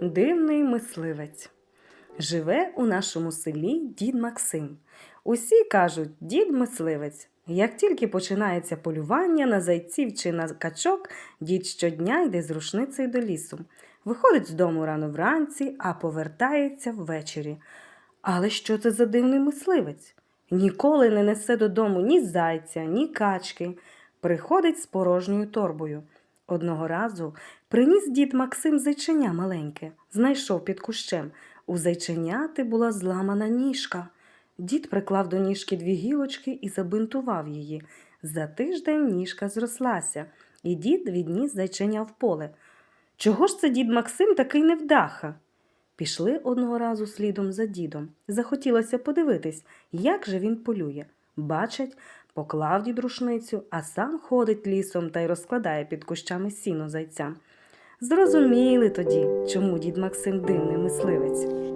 Дивний мисливець. Живе у нашому селі дід Максим. Усі кажуть, дід мисливець. Як тільки починається полювання на зайців чи на качок, дід щодня йде з рушницею до лісу. Виходить з дому рано вранці, а повертається ввечері. Але що це за дивний мисливець? Ніколи не несе додому ні зайця, ні качки. Приходить з порожньою торбою. Одного разу приніс дід Максим зайченя маленьке, знайшов під кущем. У зайченяти була зламана ніжка. Дід приклав до ніжки дві гілочки і забинтував її. За тиждень ніжка зрослася, і дід відніс зайченя в поле. Чого ж це дід Максим такий невдаха? Пішли одного разу слідом за дідом. Захотілося подивитись, як же він полює. Бачать, поклав дід рушницю, а сам ходить лісом та й розкладає під кущами сіно зайця. Зрозуміли тоді, чому дід Максим дивний мисливець.